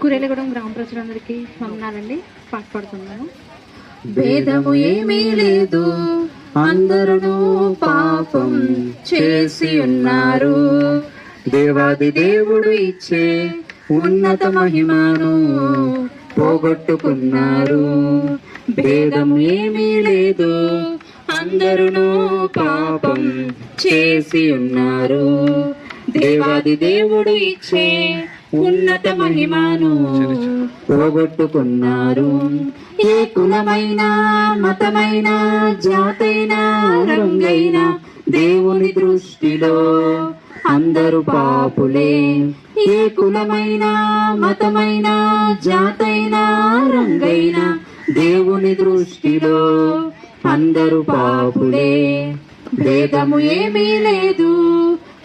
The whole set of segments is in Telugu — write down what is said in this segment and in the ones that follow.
కురేలగూడెం గ్రామ ప్రజలందరికీ వందనాలండి. పాట పాడుతున్నాను. భేదము ఏమీ లేదు. అందరూ పాపం చేసి ఉన్నారు. దేవాది దేవుడు ఇచ్చే ఉన్నత మహిమను పోగొట్టుకున్నారు. భేదం ఏమీ లేదు. అందరూ పాపం చేసి ఉన్నారు. దేవాది దేవుడు ఇచ్చే ఉన్నత మహిమను పోగొట్టుకున్నారు ఏ కులమైన మతమైన జాతైన రంగైన దేవుని దృష్టిలో అందరూ పాపులే. ఏ కులమైన మతమైన జాతైన రంగైన దేవుని దృష్టిలో అందరూ పాపులే. భేదము ఏమీ లేదు.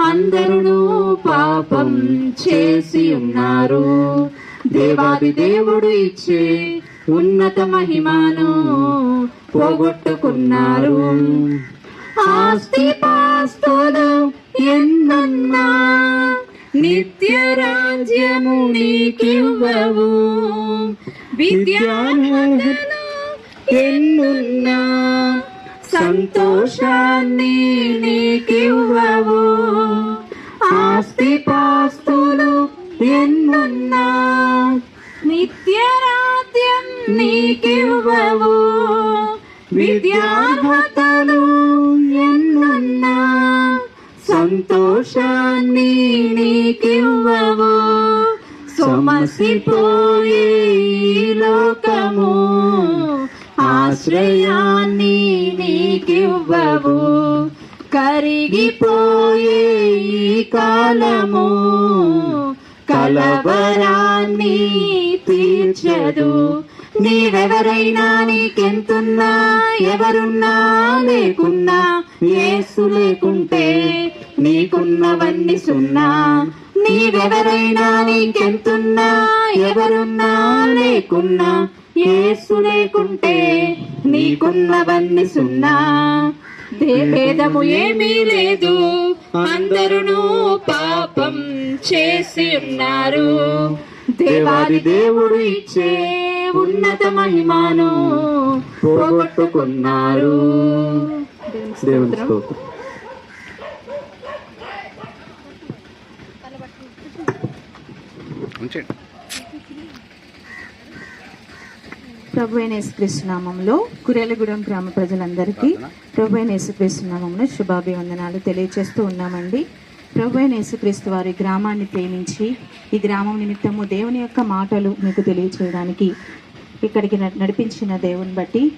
అందరూ పాపం చేసి ఉన్నారు. దేవాది దేవుడు ఇచ్చే ఉన్నత మహిమను పోగొట్టుకున్నారు. ఆస్తి పాస్తులు ఎన్నన్నా నిత్య రాజ్యము నీకివ్వవు. విద్యార్హతలు ఎన్నున్నా సంతోషాన్ని నీకివ్వవు. నీకివ్వవు విద్యార్హతలు ఎన్నున్నా సంతోషాన్ని నీకివ్వవు. సొమసిపోయే లోకము ఆశ్రయాన్ని నీకివ్వవు. కరిగిపోయే కాలము కలవరాన్ని తీర్చదు. నీవెవరైనా నీకెంతున్నా ఎవరున్నా లేకున్నా ఏసు లేకుంటే నీకున్నవన్నీ సున్నా. నీవెవరైనా నీకెంతున్నా ఎవరున్నా లేకున్నా ఏసు లేకుంటే నీకున్నవన్నీ సున్నా. దే- భేదము ఏమీ లేదు అందరూ పాపం చేసి ఉన్నారు. దేవాది దేవుడు ఇచ్చే ఉన్నత మహిమను పోగొట్టుకున్నారు. దేవుని స్తోత్రం. ఉంచండి. ప్రభు అయిన యేసుక్రీస్తు నామంలో కురేలగూడెం గ్రామ ప్రజలందరికీ ప్రభు అయిన యేసుక్రీస్తు నామంలో శుభాభివందనాలు తెలియజేస్తూ ఉన్నామండి. ప్రభు యేసుక్రీస్తు వారి గ్రామాన్ని ప్రేమించి ఈ గ్రామం నిమిత్తము దేవుని యొక్క మాటలు మీకు తెలియచేయడానికి ఇక్కడికి న- నడిపించిన దేవుని బట్టి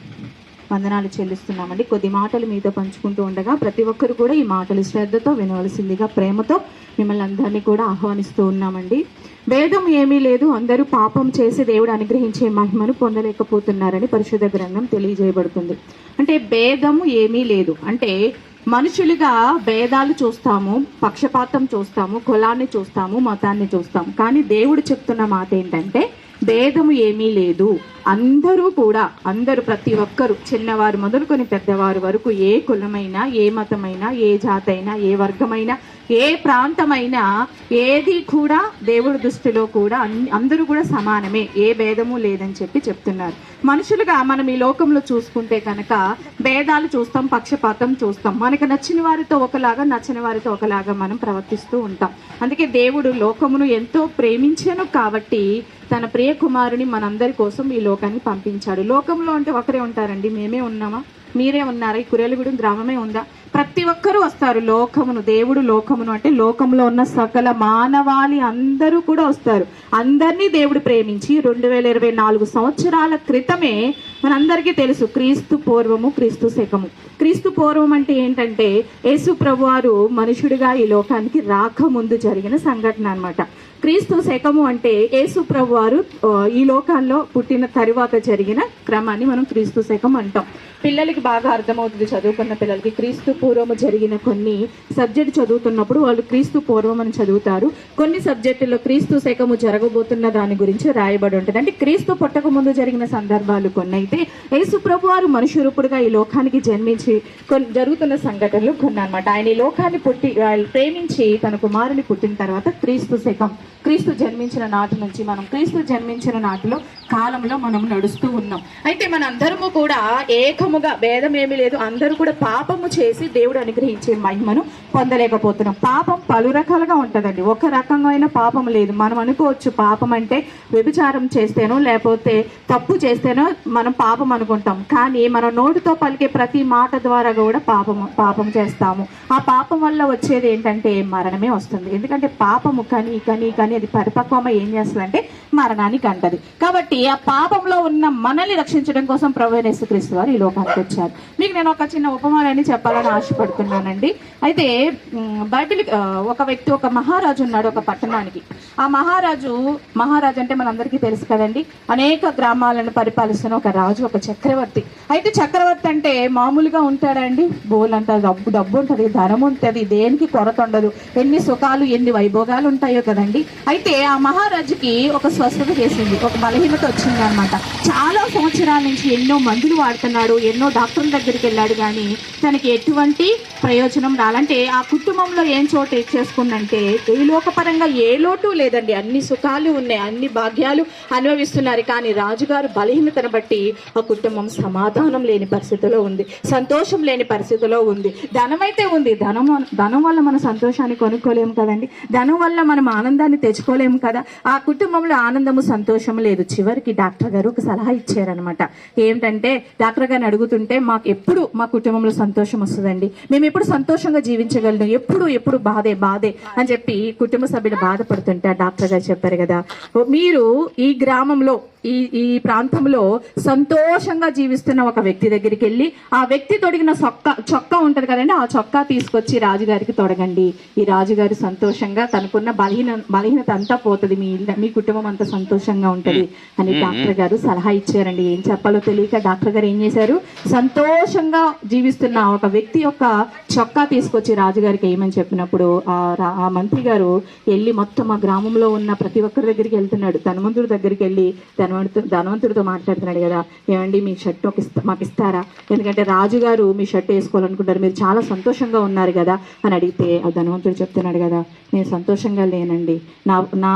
వందనాలు చెల్లిస్తున్నామండి. కొద్ది మాటలు మీతో పంచుకుంటూ ఉండగా ప్రతి ఒక్కరు కూడా ఈ మాటలు శ్రద్ధతో వినవలసిందిగా ప్రేమతో మిమ్మల్ని అందరినీ కూడా ఆహ్వానిస్తూ ఉన్నామండి. వేదం ఏమీ లేదు. అందరూ పాపం చేసి దేవుడు అనుగ్రహించే మహిమను పొందలేకపోతున్నారని పరిశుద్ధ గ్రంథం తెలియజేయబడుతుంది. అంటే భేదము ఏమీ లేదు. అంటే మనుషులుగా భేదాలు చూస్తాము పక్షపాతం చూస్తాము కులాన్ని చూస్తాము మతాన్ని చూస్తాము. కానీ దేవుడు చెప్తున్న మాట ఏంటంటే భేదము ఏమీ లేదు. అందరూ కూడా అందరూ ప్రతి ఒక్కరు చిన్నవారు మొదలుకొని పెద్దవారు వరకు ఏ కులమైనా ఏ మతమైనా ఏ జాతైనా ఏ వర్గమైనా ఏ ప్రాంతమైనా ఏది కూడా దేవుడి దృష్టిలో కూడా అందరూ కూడా సమానమే ఏ భేదము లేదని చెప్పి చెప్తున్నారు. మనుషులుగా మనం ఈ లోకంలో చూసుకుంటే కనుక భేదాలు చూస్తాం పక్షపాతం చూస్తాం. మనకు నచ్చిన వారితో ఒకలాగా నచ్చని వారితో ఒకలాగా మనం ప్రవర్తిస్తూ ఉంటాం. అందుకే దేవుడు లోకమును ఎంతో ప్రేమించాను కాబట్టి తన ప్రియ కుమారుని మనందరి కోసం ఈ లోకాన్ని పంపించాడు. లోకంలో అంటే ఒకరే ఉంటారండి. మేమే ఉన్నామా? మీరే ఉన్నారా? ఈ కురేలుగూడెం గ్రామమే ఉందా? ప్రతి ఒక్కరూ వస్తారు. లోకమును దేవుడు లోకమును అంటే లోకంలో ఉన్న సకల మానవాళి అందరూ కూడా వస్తారు. అందరినీ దేవుడు ప్రేమించి రెండు వేల ఇరవై నాలుగు సంవత్సరాల క్రితమే మనందరికీ తెలుసు క్రీస్తు పూర్వము క్రీస్తు శకము. క్రీస్తు పూర్వం అంటే ఏంటంటే యేసు ప్రభువారు మనుషుడిగా ఈ లోకానికి రాకముందు జరిగిన సంఘటన అనమాట క్రీస్తు శకము అంటే యేసు ప్రభు వారు ఈ లోకాల్లో పుట్టిన తరువాత జరిగిన క్రమాన్ని మనం క్రీస్తు శకం అంటాం. పిల్లలకి బాగా అర్థమవుతుంది చదువుకున్న పిల్లలకి. క్రీస్తు పూర్వము జరిగిన కొన్ని సబ్జెక్ట్ చదువుతున్నప్పుడు వాళ్ళు క్రీస్తు పూర్వం అని చదువుతారు. కొన్ని సబ్జెక్టుల్లో క్రీస్తు శకము జరగబోతున్న దాని గురించి రాయబడి ఉంటుంది. అంటే క్రీస్తు పుట్టక ముందు జరిగిన సందర్భాలు కొన్ని అయితే యేసు ప్రభు వారు మనుష్య రూపుడుగా ఈ లోకానికి జన్మించి కొన్ని జరుగుతున్న సంఘటనలు కొన్ని అనమాట ఆయన ఈ లోకాన్ని పుట్టి ఆయన ప్రేమించి తన కుమారుని పుట్టిన తర్వాత క్రీస్తు శకం క్రీస్తు జన్మించిన నాటి నుంచి మనం క్రీస్తు జన్మించిన నాటిలో కాలంలో మనం నడుస్తూ ఉన్నాం. అయితే మనందరము కూడా ఏకం పాపముగా భేదం ఏమీ లేదు. అందరూ కూడా పాపము చేసి దేవుడు అనుగ్రహించే మహిమను పొందలేకపోతున్నాం. పాపం పలు రకాలుగా ఉంటుందండి. ఒక రకమైన పాపం లేదు. మనం అనుకోవచ్చు పాపం అంటే వ్యభిచారం చేస్తేనో లేకపోతే తప్పు చేస్తేనో మనం పాపం అనుకుంటాం. కానీ మన నోటితో పలికే ప్రతి మాట ద్వారా కూడా పాపం పాపం చేస్తాము. ఆ పాపం వల్ల వచ్చేది ఏంటంటే మరణమే వస్తుంది. ఎందుకంటే పాపము కని కని కని అది పరిపక్వమ ఏం చేస్తుందంటే మరణానికి అంటది కాబట్టి ఆ పాపంలో ఉన్న మనల్ని రక్షించడం కోసం ప్రభు యేసుక్రీస్తు వారు ఈ లోకానికి వచ్చారు. మీకు నేను ఒక చిన్న ఉపమానాన్ని చెప్పాలని ఆశపడుతున్నానండి. అయితే బైబిల్ ఒక వ్యక్తి ఒక మహారాజు ఉన్నాడు ఒక పట్టణానికి. ఆ మహారాజు మహారాజు అంటే మనందరికీ తెలుసు కదండి. అనేక గ్రామాలను పరిపాలిస్తున్న ఒక రాజు ఒక చక్రవర్తి. అయితే చక్రవర్తి అంటే మామూలుగా ఉంటాడండి. బోలంత డబ్బు డబ్బు ఉంటుంది ధనం ఉంటుంది దేనికి కొరత ఉండదు. ఎన్ని సుఖాలు ఎన్ని వైభోగాలు ఉంటాయో కదండి. అయితే ఆ మహారాజుకి ఒక స్వస్థత చేసింది ఒక బలహీనత వచ్చింది అనమాట చాలా సంవత్సరాల నుంచి ఎన్నో మందులు వాడుతున్నాడు ఎన్నో డాక్టర్ల దగ్గరికి వెళ్ళాడు కానీ తనకి ఎటువంటి ప్రయోజనం రాలంటే ఆ కుటుంబంలో ఏం చోటు చేసుకుందంటే ఏ లోకపరంగా ఏ లోటు లేదండి. అన్ని సుఖాలు ఉన్నాయి. అన్ని భాగ్యాలు అనుభవిస్తున్నారు. కానీ రాజుగారు బలహీనతను బట్టి ఆ కుటుంబం సమాధానం లేని పరిస్థితిలో ఉంది. సంతోషం లేని పరిస్థితిలో ఉంది. ధనమైతే ఉంది. ధనం ధనం వల్ల మన సంతోషాన్ని కొనుక్కోలేము కదండి. ధనం వల్ల మనం ఆనందాన్ని తెచ్చుకోలేము కదా. ఆ కుటుంబంలో ఆనందము సంతోషం లేదు. చివరికి డాక్టర్ గారు ఒక సలహా ఇచ్చారనమాట ఏంటంటే డాక్టర్ గారిని అడుగుతుంటే మాకు ఎప్పుడు మా కుటుంబంలో సంతోషం వస్తుందండి. మేము ఎప్పుడు సంతోషంగా జీవించగలను. ఎప్పుడు ఎప్పుడు బాధే బాధే అని చెప్పి కుటుంబ సభ్యులు బాధపడుతుంటారు. డాక్టర్ గారు చెప్పారు కదా. మీరు ఈ గ్రామంలో ఈ ఈ ప్రాంతంలో సంతోషంగా జీవిస్తున్న ఒక వ్యక్తి దగ్గరికి వెళ్ళి ఆ వ్యక్తి తొడిగిన చొక్కా చొక్కా ఉంటది కదండి ఆ చొక్కా తీసుకొచ్చి రాజుగారికి తొడగండి. ఈ రాజుగారు సంతోషంగా తనకున్న బలహీన బలహీనత అంతా పోతుంది మీ మీ కుటుంబం అంతా సంతోషంగా ఉంటది అని డాక్టర్ గారు సలహా ఇచ్చారండి. ఏం చెప్పాలో తెలియక డాక్టర్ గారు ఏం చేశారు? సంతోషంగా జీవిస్తున్న ఒక వ్యక్తి యొక్క చొక్కా తీసుకొచ్చి రాజుగారికి ఏమని చెప్పినప్పుడు ఆ మంత్రి గారు వెళ్ళి మొత్తం ఆ గ్రామంలో ఉన్న ప్రతి ఒక్కరి దగ్గరికి వెళ్తున్నాడు. ధనవంతుడి దగ్గరికి వెళ్ళి ధనవంతు ధనవంతుడితో మాట్లాడుతున్నాడు కదా. ఏమండి మీ షర్ట్ ఒక మాకు ఇస్తారా? ఎందుకంటే రాజుగారు మీ షర్ట్ వేసుకోవాలనుకుంటారు మీరు చాలా సంతోషంగా ఉన్నారు కదా అని అడిగితే ఆ ధనవంతుడు చెప్తున్నాడు కదా నేను సంతోషంగా లేనండి. నా నా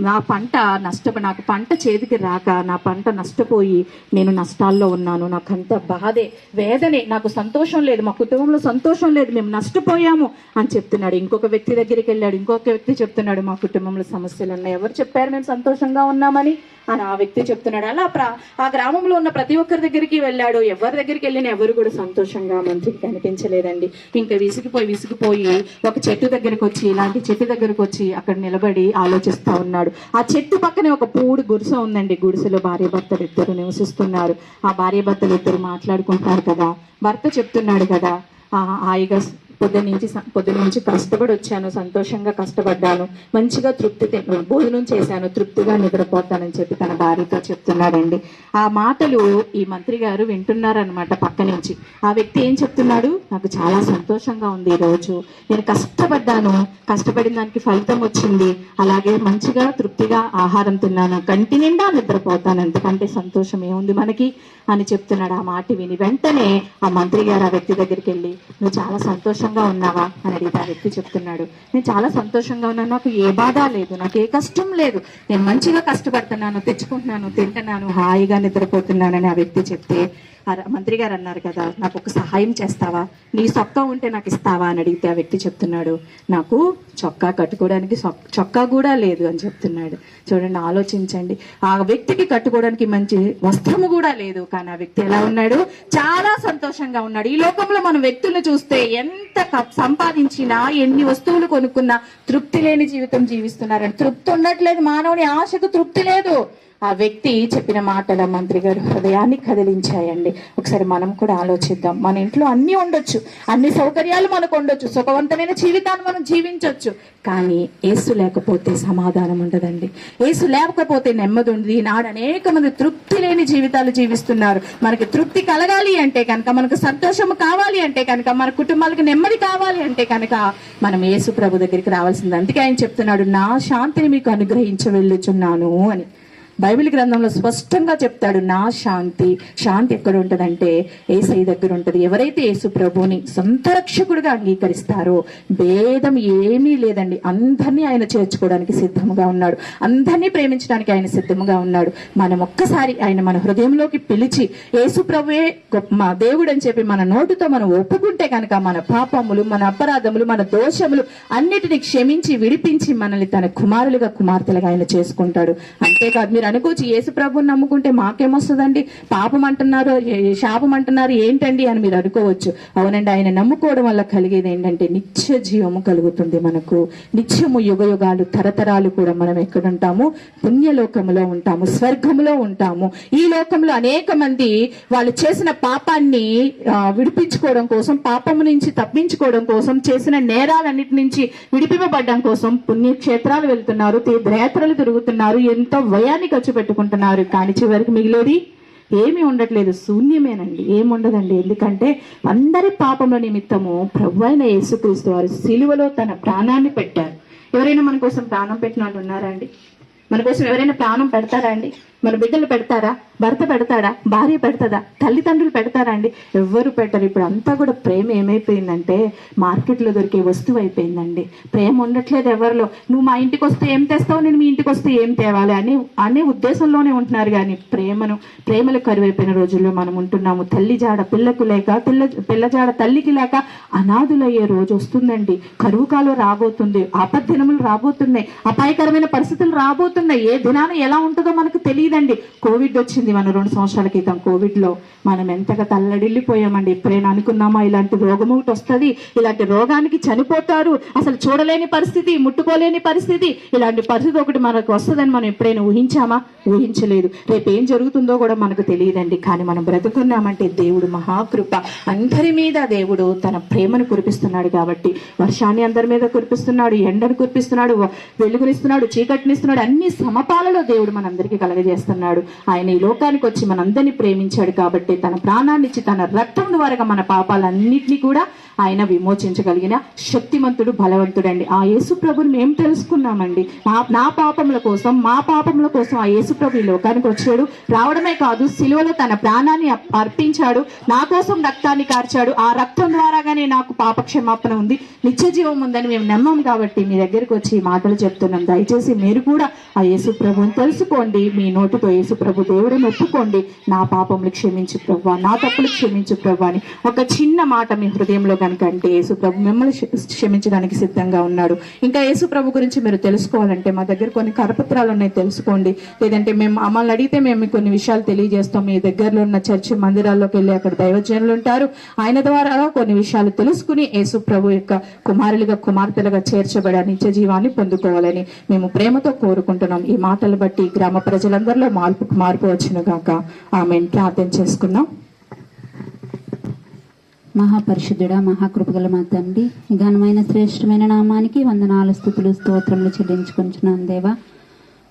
నా పంట నష్టపో నాకు పంట చేతికి రాక నా పంట నష్టపోయి నేను నష్టాల్లో ఉన్నాను. నాకు అంత బాధే వేదనే. నాకు సంతోషం లేదు. మా కుటుంబంలో సంతోషం లేదు. మేము నష్టపోయాము అని చెప్తున్నాడు. ఇంకొక వ్యక్తి దగ్గరికి వెళ్ళాడు. ఇంకొక వ్యక్తి చెప్తున్నాడు మా కుటుంబంలో సమస్యలు ఉన్నాయి. ఎవరు చెప్పారు మేము సంతోషంగా ఉన్నామని? అని ఆ వ్యక్తి చెప్తున్నాడు. అలా ప్ర- ఆ గ్రామంలో ఉన్న ప్రతి ఒక్కరి దగ్గరికి వెళ్ళాడు. ఎవరి దగ్గరికి వెళ్ళినా ఎవరు కూడా సంతోషంగా మంత్రికి కనిపించలేదండి. ఇంకా విసిగిపోయి విసిగిపోయి ఒక చెట్టు దగ్గరికి వచ్చి ఇలాంటి చెట్టు దగ్గరికి వచ్చి అక్కడ నిలబడి ఆలోచిస్తా ఉన్నాడు. ఆ చెట్టు పక్కనే ఒక పూడి గుడిసె ఉందండి. గుడిసెలో భార్య భర్తలు ఇద్దరు నివసిస్తున్నారు. ఆ భార్య భర్తలు ఇద్దరు మాట్లాడుకుంటారు కదా. భర్త చెప్తున్నాడు కదా ఆ హాయిగా పొద్దు నుంచి పొద్దు నుంచి కష్టపడి వచ్చాను సంతోషంగా కష్టపడ్డాను మంచిగా తృప్తి భోజనం చేశాను తృప్తిగా నిద్రపోతానని చెప్పి తన భార్యతో చెప్తున్నాడండి. ఆ మాటలు ఈ మంత్రి గారు వింటున్నారనమాట పక్క నుంచి. ఆ వ్యక్తి ఏం చెప్తున్నాడు? నాకు చాలా సంతోషంగా ఉంది ఈ రోజు. నేను కష్టపడ్డాను. కష్టపడిన దానికి ఫలితం వచ్చింది. అలాగే మంచిగా తృప్తిగా ఆహారం తిన్నాను. కంటి నిండా నిద్రపోతాను. ఎందుకంటే సంతోషం ఏముంది మనకి? అని చెప్తున్నాడు ఆ మాట విని వెంటనే ఆ మంత్రి గారు ఆ వ్యక్తి దగ్గరికి వెళ్ళి నువ్వు చాలా సంతోషం సంతోషంగా ఉన్నావా? అని అడిగితే ఆ వ్యక్తి చెప్తున్నాడు నేను చాలా సంతోషంగా ఉన్నాను. నాకు ఏ బాధ లేదు. నాకు ఏ కష్టం లేదు. నేను మంచిగా కష్టపడుతున్నాను తెచ్చుకుంటున్నాను తింటున్నాను హాయిగా నిద్రపోతున్నానని ఆ వ్యక్తి చెప్తే మంత్రి గారు అన్నారు కదా నాకు ఒక సహాయం చేస్తావా? నీ చొక్కా ఉంటే నాకు ఇస్తావా? అని అడిగితే ఆ వ్యక్తి చెప్తున్నాడు నాకు చొక్కా కట్టుకోవడానికి చొక్కా కూడా లేదు అని చెప్తున్నాడు. చూడండి ఆలోచించండి. ఆ వ్యక్తికి కట్టుకోవడానికి మంచి వస్త్రము కూడా లేదు కానీ ఆ వ్యక్తి ఎలా ఉన్నాడు? చాలా సంతోషంగా ఉన్నాడు. ఈ లోకంలో మనం వ్యక్తులను చూస్తే ఎంత సంపాదించినా ఎన్ని వస్తువులు కొనుక్కున్నా తృప్తి లేని జీవితం జీవిస్తున్నారని. తృప్తి ఉండట్లేదు మానవుని ఆశకు తృప్తి లేదు. ఆ వ్యక్తి చెప్పిన మాటల మంత్రి గారు హృదయాన్ని కదిలించాయండి. ఒకసారి మనం కూడా ఆలోచిద్దాం. మన ఇంట్లో అన్ని ఉండొచ్చు. అన్ని సౌకర్యాలు మనకు ఉండొచ్చు. సుఖవంతమైన జీవితాన్ని మనం జీవించవచ్చు కానీ ఏసు లేకపోతే సమాధానం ఉండదండి. ఏసు లేకపోతే నెమ్మది ఉంది ఈనాడు అనేక మంది తృప్తి లేని జీవితాలు జీవిస్తున్నారు. మనకి తృప్తి కలగాలి అంటే కనుక మనకు సంతోషం కావాలి అంటే కనుక మన కుటుంబాలకు నెమ్మది కావాలి అంటే కనుక మనం యేసు ప్రభు దగ్గరికి రావాల్సింది. అందుకే ఆయన చెప్తున్నాడు నా శాంతిని మీకు అనుగ్రహించవెళ్ళుచున్నాను అని. బైబిల్ గ్రంథంలో స్పష్టంగా చెప్తాడు నా శాంతి శాంతి ఎక్కడ ఉంటుందంటే ఏసై దగ్గర ఉంటది ఎవరైతే యేసు ప్రభుని సొంత రక్షకుడిగా అంగీకరిస్తారో భేదం ఏమీ లేదండి. అందరినీ ఆయన చేర్చుకోవడానికి సిద్ధముగా ఉన్నాడు. అందరినీ ప్రేమించడానికి ఆయన సిద్ధముగా ఉన్నాడు. మనం ఒక్కసారి ఆయన మన హృదయంలోకి పిలిచి యేసు ప్రభువే గొప్ప మా దేవుడు అని చెప్పి మన నోటితో మనం ఒప్పుకుంటే కనుక మన పాపములు మన అపరాధములు మన దోషములు అన్నిటిని క్షమించి విడిపించి మనల్ని తన కుమారులుగా కుమార్తెలుగా ఆయన చేసుకుంటాడు. అంతేకాదు మీరు అనుకోవచ్చు యేసు ప్రభుని నమ్ముకుంటే మాకేమొస్తుందండి? పాపం అంటున్నారు శాపం అంటున్నారు ఏంటండి అని మీరు అనుకోవచ్చు. అవునండి ఆయన నమ్ముకోవడం వల్ల కలిగేది ఏంటంటే నిత్య జీవము కలుగుతుంది మనకు. నిత్యము యుగ యుగాలు తరతరాలు కూడా మనం ఎక్కడుంటాము? పుణ్యలోకములో ఉంటాము స్వర్గములో ఉంటాము. ఈ లోకంలో అనేక మంది వాళ్ళు చేసిన పాపాన్ని విడిపించుకోవడం కోసం పాపము నుంచి తప్పించుకోవడం కోసం చేసిన నేరాలన్నిటి నుంచి విడిపింపబడడం కోసం పుణ్యక్షేత్రాలు వెళ్తున్నారు తీర్థయాత్రలు తిరుగుతున్నారు ఎంతో వ్యయాన్ని ఖర్చు పెట్టుకుంటున్నారు. కానీ చివరికి మిగిలేది ఏమీ ఉండట్లేదు. శూన్యమేనండి. ఏముండదండి. ఎందుకంటే అందరి పాపముల నిమిత్తము ప్రభు అయిన యేసుక్రీస్తు వారు సిలువలో తన ప్రాణాన్ని పెట్టారు. ఎవరైనా మన కోసం ప్రాణం పెట్టిన వాళ్ళు ఉన్నారా అండి? మన కోసం ఎవరైనా ప్రాణం పెడతారా అండి? మన బిడ్డలు పెడతారా? భర్త పెడతాడా? భార్య పెడతాదా? తల్లిదండ్రులు పెడతారా అండి? ఎవ్వరు పెట్టరు. ఇప్పుడు అంతా కూడా ప్రేమ ఏమైపోయిందంటే మార్కెట్లో దొరికే వస్తువు అయిపోయిందండి. ప్రేమ ఉండట్లేదు ఎవరిలో. నువ్వు మా ఇంటికి వస్తే ఏం తెస్తావు? నేను మీ ఇంటికి వస్తే ఏం తేవాలి? అని అనే ఉద్దేశంలోనే ఉంటున్నారు. కానీ ప్రేమను ప్రేమలు కరువైపోయిన రోజుల్లో మనం ఉంటున్నాము. తల్లి జాడ పిల్లకు లేక పిల్ల పిల్ల జాడ తల్లికి లేక అనాథులయ్యే రోజు వస్తుందండి. కరువు కాలం రాబోతుంది. ఆపద్దినములు రాబోతున్నాయి. అపాయకరమైన పరిస్థితులు రాబోతున్నాయి. ఏ దినాన ఎలా ఉంటుందో మనకు తెలియదండి. కోవిడ్ వచ్చింది మన రెండు సంవత్సరాల క్రితం కోవిడ్లో మనం ఎంతగా తల్లడిల్లిపోయామండి. ఎప్పుడైనా అనుకున్నామా ఇలాంటి రోగం ఒకటి వస్తుంది? ఇలాంటి రోగానికి చనిపోతారు. అసలు చూడలేని పరిస్థితి ముట్టుకోలేని పరిస్థితి. ఇలాంటి పరిస్థితి ఒకటి మనకు వస్తుందని మనం ఎప్పుడైనా ఊహించామా? ఊహించలేదు. రేపు ఏం జరుగుతుందో కూడా మనకు తెలియదండి. కానీ మనం బ్రతుకున్నామంటే దేవుడు మహాకృప. అందరి మీద దేవుడు తన ప్రేమను కురిపిస్తున్నాడు కాబట్టి వర్షాన్ని అందరి మీద కురిపిస్తున్నాడు ఎండను కురిపిస్తున్నాడు వెలుగునిస్తున్నాడు చీకటినిస్తున్నాడు అన్ని సమపాలలో దేవుడు మనందరికీ కలగజేస్తున్నాడు. ఆయన ఈ లోకానికి వచ్చి మనందరినీ ప్రేమించాడు కాబట్టి తన ప్రాణాన్నిచ్చి తన రక్తం ద్వారా మన పాపాలన్నింటినీ కూడా ఆయన విమోచించగలిగిన శక్తిమంతుడు బలవంతుడండి. ఆ యేసు ప్రభుని మేము తెలుసుకున్నామండి. మా నా పాపముల కోసం మా పాపముల కోసం ఆ యేసు ప్రభు ఈ లోకానికి వచ్చాడు. రావడమే కాదు సిలువలో తన ప్రాణాన్ని అర్పించాడు. నా కోసం రక్తాన్ని కార్చాడు. ఆ రక్తం ద్వారాగానే నాకు పాప క్షమాపణ ఉంది. నిత్య జీవం ఉందని మేము నమ్మం కాబట్టి మీ దగ్గరికి వచ్చి మాటలు చెప్తున్నాం. దయచేసి మీరు కూడా ఆ యేసు ప్రభుని తెలుసుకోండి. మీ నోటితో యేసు ప్రభు దేవుడిని ఒప్పుకోండి. నా పాపములు క్షమించు ప్రభు నా తప్పులు క్షమించు ప్రభు అని ఒక చిన్న మాట మీ హృదయంలో కనుక యేసు ప్రభు మిమ్మల్ని క్షమించడానికి సిద్ధంగా ఉన్నాడు. ఇంకా యేసు ప్రభు గురించి మీరు తెలుసుకోవాలంటే మా దగ్గర కొన్ని కరపత్రాలు ఉన్నాయి తెలుసుకోండి. లేదంటే మేము మమ్మల్ని అడిగితే మేము కొన్ని విషయాలు తెలియజేస్తాం. మీ దగ్గరలో ఉన్న చర్చి మందిరాల్లోకి వెళ్ళి అక్కడ దైవజనులు ఉంటారు. ఆయన ద్వారా కొన్ని విషయాలు తెలుసుకుని యేసు ప్రభు యొక్క కుమారులుగా కుమార్తెలుగా చేర్చబడి నిత్య జీవాన్ని పొందుకోవాలని మేము ప్రేమతో కోరుకుంటున్నాం. ఈ మాటలు బట్టి గ్రామ ప్రజలందరిలో మార్పు మార్పు వచ్చిన గాక. ఆమె ప్రార్థన చేసుకున్నాం మహాపరిశుద్ధుడా మహాకృపగల మా తండ్రి ఘనమైన శ్రేష్టమైన నామానికి వందనాలు స్థుతులు స్తోత్రములు చెల్లించుకుంటున్నాను దేవా.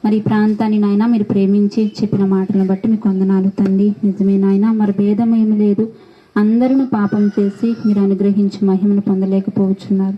మరి ఈ ప్రాంతాన్ని నాయన మీరు ప్రేమించి చెప్పిన మాటలను బట్టి మీకు వందనాలు తండ్రి. నిజమే నాయన మరి భేదం ఏమి లేదు. అందరిని పాపం చేసి మీరు అనుగ్రహించి మహిమను పొందలేకపోవచ్చున్నారు.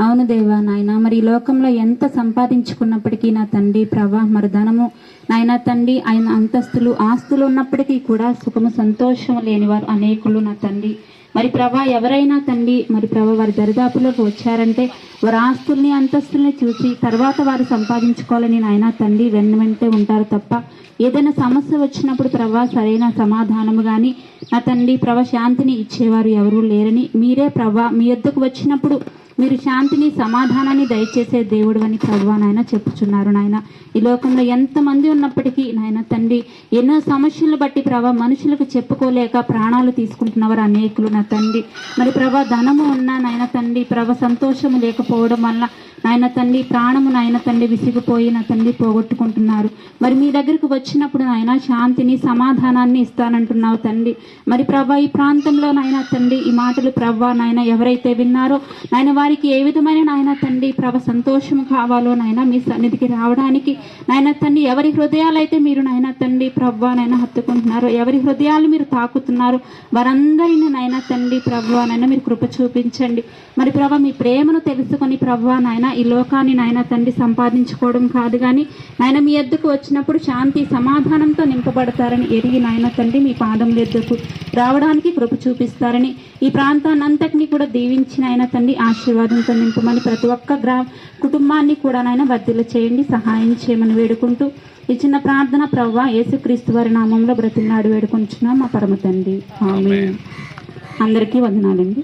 అవును దేవా నాయన మరి ఈ లోకంలో ఎంత సంపాదించుకున్నప్పటికీ నా తండ్రి ప్రభా మరి ధనము నాయన తండ్రి ఆయన అంతస్తులు ఆస్తులు ఉన్నప్పటికీ కూడా సుఖము సంతోషం లేని వారు అనేకులు నా తండ్రి. మరి ప్రభా ఎవరైనా తండ్రి మరి ప్రభా వారి దరిదాపులోకి వచ్చారంటే వారి ఆస్తుల్ని అంతస్తుల్ని చూసి తర్వాత వారు సంపాదించుకోవాలని నాయన తండ్రి వెన్న వెంటే ఉంటారు తప్ప ఏదైనా సమస్య వచ్చినప్పుడు ప్రభా సరైన సమాధానము కానీ నా తండ్రి ప్రభా శాంతిని ఇచ్చేవారు ఎవరూ లేరని మీరే ప్రభా మీ యొద్దకు వచ్చినప్పుడు మీరు శాంతిని సమాధానాన్ని దయచేసే దేవుడు అని ప్రభు నాయన చెప్పుచున్నారు నాయన. ఈ లోకంలో ఎంతమంది ఉన్నప్పటికీ నాయన తండ్రి ఎన్నో సమస్యలను బట్టి ప్రభా మనుషులకు చెప్పుకోలేక ప్రాణాలు తీసుకుంటున్నవారు అనేకులు నా తండ్రి. మరి ప్రభా ధనము ఉన్నా నాయన తండ్రి ప్రభ సంతోషము లేకపోవడం వల్ల నాయన తండ్రి ప్రాణము నాయన తండ్రి విసిగిపోయి నా తండ్రి పోగొట్టుకుంటున్నారు. మరి మీ దగ్గరకు వచ్చినప్పుడు నాయన శాంతిని సమాధానాన్ని ఇస్తానంటున్నావు తండ్రి. మరి ప్రభా ఈ ప్రాంతంలో నాయన తండ్రి ఈ మాటలు ప్రభా నాయన ఎవరైతే విన్నారో నాయన వారికి ఏ విధమైన నాయన తండ్రి ప్రభ సంతోషం కావాలో నాయన మీ సన్నిధికి రావడానికి నాయన తండ్రి ఎవరి హృదయాలు అయితే మీరు నాయన తండ్రి ప్రభా నాయన హత్తుకుంటున్నారో ఎవరి హృదయాలు మీరు తాకుతున్నారు వారందరిని నాయన తండ్రి ప్రభా నాయన మీరు కృప చూపించండి. మరి ప్రభ మీ ప్రేమను తెలుసుకొని ప్రభా నాయన ఈ లోకాన్ని నాయన తండ్రి సంపాదించుకోవడం కాదు కానీ నాయన మీ ఎద్దుకు వచ్చినప్పుడు శాంతి సమాధానంతో నింపబడతారని ఎరిగి నాయన తండ్రి మీ పాదం ఎద్దుకు రావడానికి కృప చూపిస్తారని ఈ ప్రాంతాన్నంతటినీ కూడా దీవించిన ఆయన తండ్రి ఆశీర్వాదంతో నింపమని ప్రతి ఒక్క గ్రా కుటుంబాన్ని కూడా నాయన వర్ధిల్ల చేయండి సహాయం చేయమని వేడుకుంటూ ఈ చిన్న ప్రార్థన ప్రవ్వ యేసుక్రీస్తు వారి నామంలో బ్రతిలాడి వేడుకుంటున్నాం మా పరమ తండ్రి. అందరికీ వందనాలండి.